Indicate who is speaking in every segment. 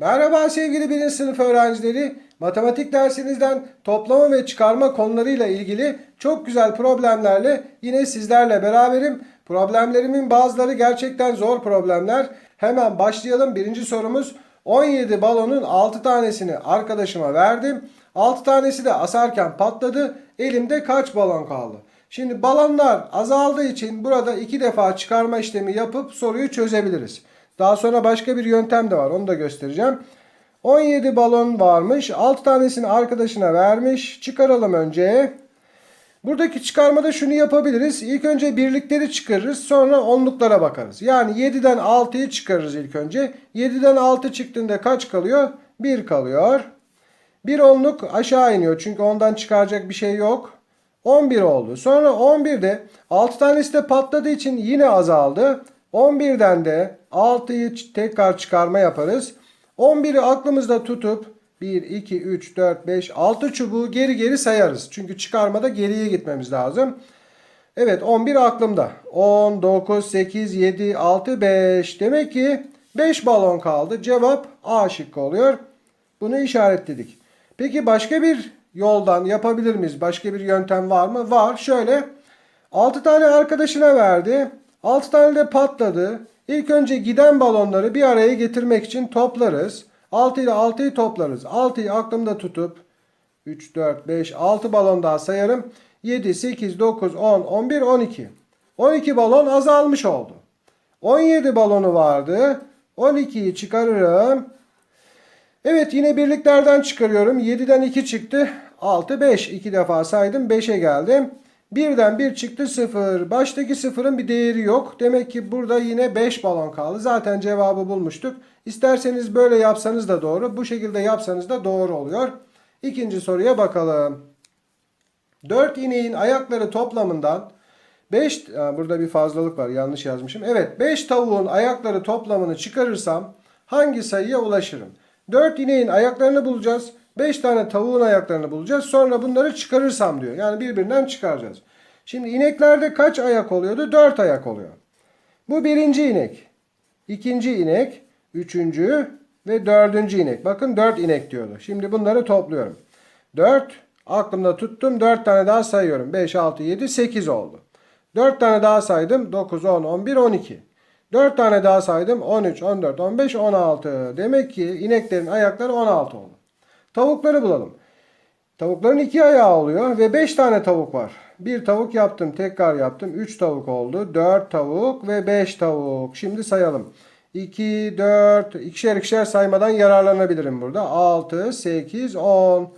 Speaker 1: Merhaba sevgili birinci sınıf öğrencileri. Matematik dersinizden toplama ve çıkarma konularıyla ilgili çok güzel problemlerle yine sizlerle beraberim. Problemlerimin bazıları gerçekten zor problemler. Hemen başlayalım. Birinci sorumuz 17 balonun 6 tanesini arkadaşıma verdim. 6 tanesi de asarken patladı. Elimde kaç balon kaldı? Şimdi balonlar azaldığı için burada iki defa çıkarma işlemi yapıp soruyu çözebiliriz. Daha sonra başka bir yöntem de var. Onu da göstereceğim. 17 balon varmış. 6 tanesini arkadaşına vermiş. Çıkaralım önce. Buradaki çıkarmada şunu yapabiliriz. İlk önce birlikleri çıkarırız. Sonra onluklara bakarız. Yani 7'den 6'yı çıkarırız ilk önce. 7'den 6 çıktığında kaç kalıyor? 1 kalıyor. Bir onluk aşağı iniyor. Çünkü ondan çıkaracak bir şey yok. 11 oldu. Sonra 11'de 6 tanesi de patladığı için yine azaldı. 11'den de 6'yı tekrar çıkarma yaparız. 11'i aklımızda tutup 1, 2, 3, 4, 5, 6 çubuğu geri geri sayarız. Çünkü çıkarmada geriye gitmemiz lazım. Evet 11 aklımda. 10, 9, 8, 7, 6, 5. Demek ki 5 balon kaldı. Cevap A şıkkı oluyor. Bunu işaretledik. Peki başka bir yoldan yapabilir miyiz? Başka bir yöntem var mı? Var. Şöyle 6 tane arkadaşına verdi. 6 tane de patladı. İlk önce giden balonları bir araya getirmek için toplarız. 6 ile 6'yı toplarız. 6'yı aklımda tutup 3, 4, 5, 6 balon daha sayarım. 7, 8, 9, 10, 11, 12. 12 balon azalmış oldu. 17 balonu vardı. 12'yi çıkarırım. Evet yine birliklerden çıkarıyorum. 7'den 2 çıktı. 6, 5. 2 defa saydım. 5'e geldim. Birden 1 çıktı 0. Baştaki sıfırın bir değeri yok. Demek ki burada yine 5 balon kaldı. Zaten cevabı bulmuştuk. İsterseniz böyle yapsanız da doğru. Bu şekilde yapsanız da doğru oluyor. İkinci soruya bakalım. 4 ineğin ayakları toplamından 5 burada bir fazlalık var yanlış yazmışım. Evet 5 tavuğun ayakları toplamını çıkarırsam hangi sayıya ulaşırım? 4 ineğin ayaklarını bulacağız. 5 tane tavuğun ayaklarını bulacağız. Sonra bunları çıkarırsam diyor. Yani birbirinden çıkaracağız. Şimdi ineklerde kaç ayak oluyordu? 4 ayak oluyor. Bu birinci inek. ikinci inek. Üçüncü ve dördüncü inek. Bakın 4 inek diyordu. Şimdi bunları topluyorum. 4 aklımda tuttum. 4 tane daha sayıyorum. 5, 6, 7, 8 oldu. 4 tane daha saydım. 9, 10, 11, 12. 4 tane daha saydım. 13, 14, 15, 16. Demek ki ineklerin ayakları 16 oldu. Tavukları bulalım. Tavukların iki ayağı oluyor ve 5 tane tavuk var. Bir tavuk yaptım, tekrar yaptım. 3 tavuk oldu. 4 tavuk ve 5 tavuk. Şimdi sayalım. 2, 4, ikişer ikişer saymadan yararlanabilirim burada. 6, 8, 10.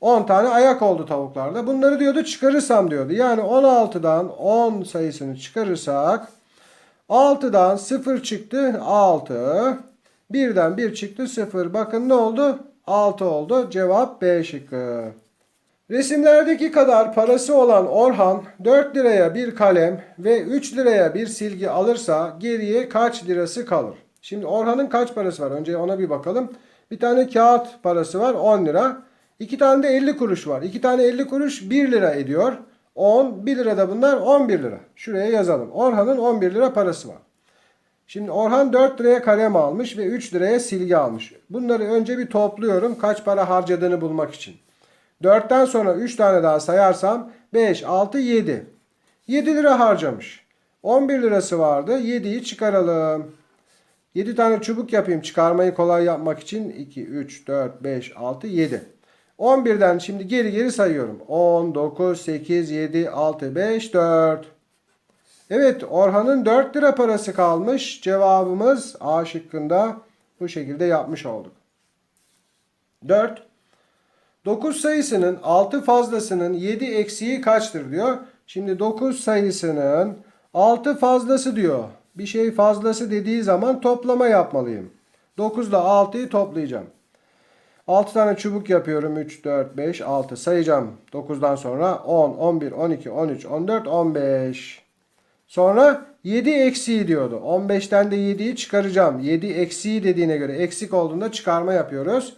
Speaker 1: 10 tane ayak oldu tavuklarda. Bunları diyordu çıkarırsam diyordu. Yani 16'dan 10 sayısını çıkarırsak 6'dan 0 çıktı 6. 1'den 1 çıktı 0. Bakın ne oldu? 6 oldu. Cevap B şıkkı. Resimlerdeki kadar parası olan Orhan 4 liraya bir kalem ve 3 liraya bir silgi alırsa geriye kaç lirası kalır? Şimdi Orhan'ın kaç parası var? Önce ona bir bakalım. Bir tane kağıt parası var 10 lira. 2 tane de 50 kuruş var. 2 tane 50 kuruş 1 lira ediyor. 10, 1 lira da bunlar 11 lira. Şuraya yazalım. Orhan'ın 11 lira parası var. Şimdi Orhan 4 liraya kalem almış ve 3 liraya silgi almış. Bunları önce bir topluyorum kaç para harcadığını bulmak için. 4'ten sonra 3 tane daha sayarsam 5, 6, 7. 7 lira harcamış. 11 lirası vardı. 7'yi çıkaralım. 7 tane çubuk yapayım çıkarmayı kolay yapmak için. 2, 3, 4, 5, 6, 7. 11'den şimdi geri geri sayıyorum. 10, 9, 8, 7, 6, 5, 4. Evet Orhan'ın 4 lira parası kalmış. Cevabımız A şıkkında bu şekilde yapmış olduk. 4. 9 sayısının 6 fazlasının 7 eksiği kaçtır diyor. Şimdi 9 sayısının 6 fazlası diyor. Bir şey fazlası dediği zaman toplama yapmalıyım. 9 ile 6'yı toplayacağım. 6 tane çubuk yapıyorum. 3, 4, 5, 6 sayacağım. 9'dan sonra 10, 11, 12, 13, 14, 15. Sonra 7 eksiği diyordu. 15'ten de 7'yi çıkaracağım. 7 eksiği dediğine göre eksik olduğunda çıkarma yapıyoruz.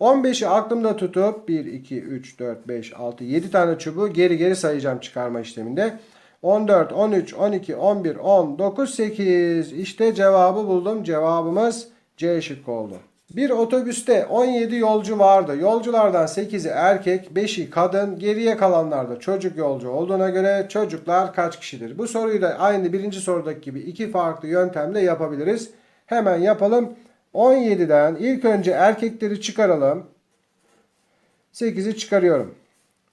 Speaker 1: 15'i aklımda tutup 1, 2, 3, 4, 5, 6, 7 tane çubuğu geri geri sayacağım çıkarma işleminde. 14, 13, 12, 11, 10, 9, 8. İşte cevabı buldum. Cevabımız C şıkkı oldu. Bir otobüste 17 yolcu vardı. Yolculardan 8'i erkek, 5'i kadın, geriye kalanlar da çocuk yolcu olduğuna göre çocuklar kaç kişidir? Bu soruyu da aynı birinci sorudaki gibi iki farklı yöntemle yapabiliriz. Hemen yapalım. 17'den ilk önce erkekleri çıkaralım. 8'i çıkarıyorum.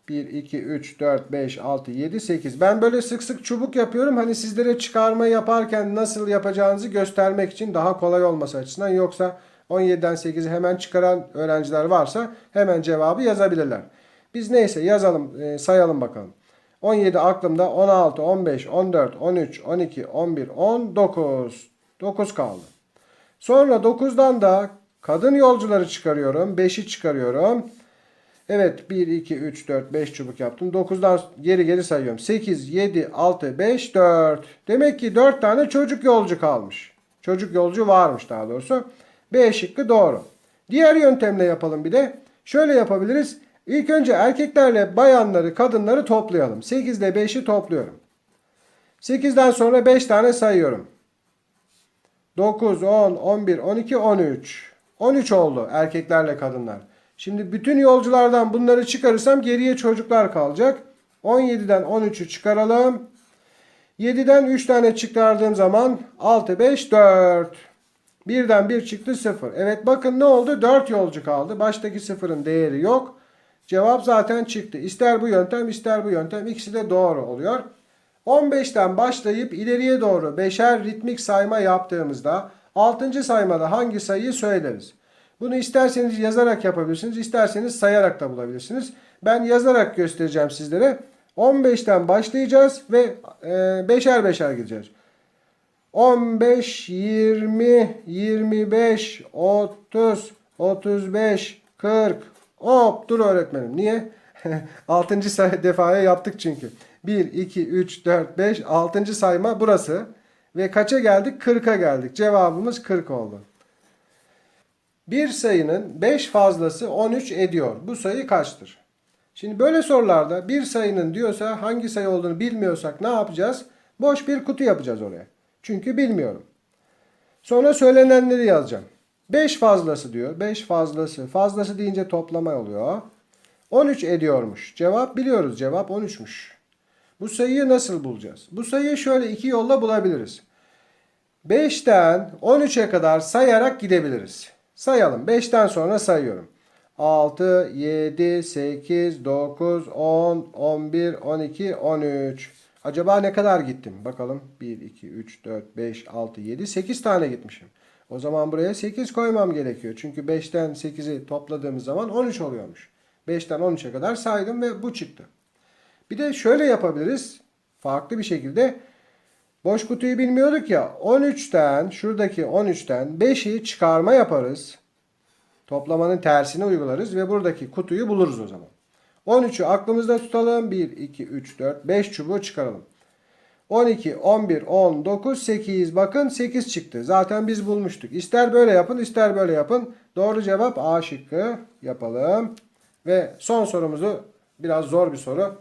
Speaker 1: 1, 2, 3, 4, 5, 6, 7, 8. Ben böyle sık sık çubuk yapıyorum. Hani sizlere çıkarma yaparken nasıl yapacağınızı göstermek için daha kolay olması açısından. Yoksa 17'den 8'i hemen çıkaran öğrenciler varsa hemen cevabı yazabilirler. Biz neyse yazalım, e, sayalım bakalım. 17 aklımda 16, 15, 14, 13, 12, 11, 19. 9 kaldı. Sonra 9'dan da kadın yolcuları çıkarıyorum. 5'i çıkarıyorum. Evet 1, 2, 3, 4, 5 çubuk yaptım. 9'dan geri geri sayıyorum. 8, 7, 6, 5, 4. Demek ki 4 tane çocuk yolcu kalmış. Çocuk yolcu varmış daha doğrusu. B şıkkı doğru. Diğer yöntemle yapalım bir de. Şöyle yapabiliriz. İlk önce erkeklerle bayanları, kadınları toplayalım. 8 ile 5'i topluyorum. 8'den sonra 5 tane sayıyorum. 9, 10, 11, 12, 13. 13 oldu erkeklerle kadınlar. Şimdi bütün yolculardan bunları çıkarırsam geriye çocuklar kalacak. 17'den 13'ü çıkaralım. 7'den 3 tane çıkardığım zaman 6, 5, 4. Birden 1 çıktı 0. Evet bakın ne oldu? 4 yolcu kaldı. Baştaki sıfırın değeri yok. Cevap zaten çıktı. İster bu yöntem ister bu yöntem. İkisi de doğru oluyor. 15'ten başlayıp ileriye doğru beşer ritmik sayma yaptığımızda 6. saymada hangi sayıyı söyleriz? Bunu isterseniz yazarak yapabilirsiniz, isterseniz sayarak da bulabilirsiniz. Ben yazarak göstereceğim sizlere. 15'ten başlayacağız ve e, beşer beşer gideceğiz. 15, 20, 25, 30, 35, 40. Hop dur öğretmenim. Niye? 6. say- defaya yaptık çünkü. 1, 2, 3, 4, 5, 6. sayma burası. Ve kaça geldik? 40'a geldik. Cevabımız 40 oldu. Bir sayının 5 fazlası 13 ediyor. Bu sayı kaçtır? Şimdi böyle sorularda bir sayının diyorsa hangi sayı olduğunu bilmiyorsak ne yapacağız? Boş bir kutu yapacağız oraya. Çünkü bilmiyorum. Sonra söylenenleri yazacağım. 5 fazlası diyor. 5 fazlası. Fazlası deyince toplama oluyor. 13 ediyormuş. Cevap biliyoruz. Cevap 13'müş. Bu sayıyı nasıl bulacağız? Bu sayıyı şöyle iki yolla bulabiliriz. 5'ten 13'e kadar sayarak gidebiliriz. Sayalım. 5'ten sonra sayıyorum. 6, 7, 8, 9, 10, 11, 12, 13. Acaba ne kadar gittim? Bakalım. 1, 2, 3, 4, 5, 6, 7, 8 tane gitmişim. O zaman buraya 8 koymam gerekiyor. Çünkü 5'ten 8'i topladığımız zaman 13 oluyormuş. 5'ten 13'e kadar saydım ve bu çıktı. Bir de şöyle yapabiliriz. Farklı bir şekilde. Boş kutuyu bilmiyorduk ya. 13'ten şuradaki 13'ten 5'i çıkarma yaparız. Toplamanın tersini uygularız ve buradaki kutuyu buluruz o zaman. 13'ü aklımızda tutalım. 1, 2, 3, 4, 5 çubuğu çıkaralım. 12, 11, 10, 9, 8. Bakın 8 çıktı. Zaten biz bulmuştuk. İster böyle yapın ister böyle yapın. Doğru cevap A şıkkı yapalım. Ve son sorumuzu biraz zor bir soru.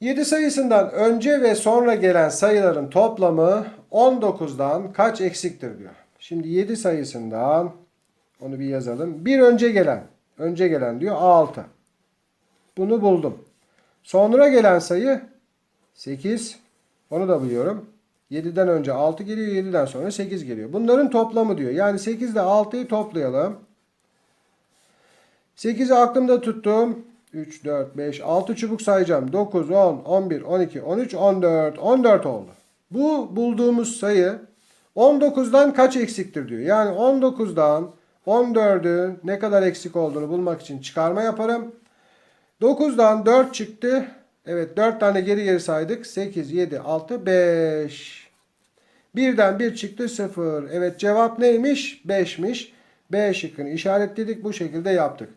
Speaker 1: 7 sayısından önce ve sonra gelen sayıların toplamı 19'dan kaç eksiktir diyor. Şimdi 7 sayısından onu bir yazalım. Bir önce gelen. Önce gelen diyor 6. Bunu buldum. Sonra gelen sayı 8. Onu da biliyorum. 7'den önce 6 geliyor. 7'den sonra 8 geliyor. Bunların toplamı diyor. Yani 8 ile 6'yı toplayalım. 8'i aklımda tuttum. 3, 4, 5, 6 çubuk sayacağım. 9, 10, 11, 12, 13, 14. 14 oldu. Bu bulduğumuz sayı 19'dan kaç eksiktir diyor. Yani 19'dan 14'ün ne kadar eksik olduğunu bulmak için çıkarma yaparım. 9'dan 4 çıktı. Evet 4 tane geri geri saydık. 8, 7, 6, 5. Birden 1 çıktı 0. Evet cevap neymiş? 5'miş. B şıkkını işaretledik. Bu şekilde yaptık.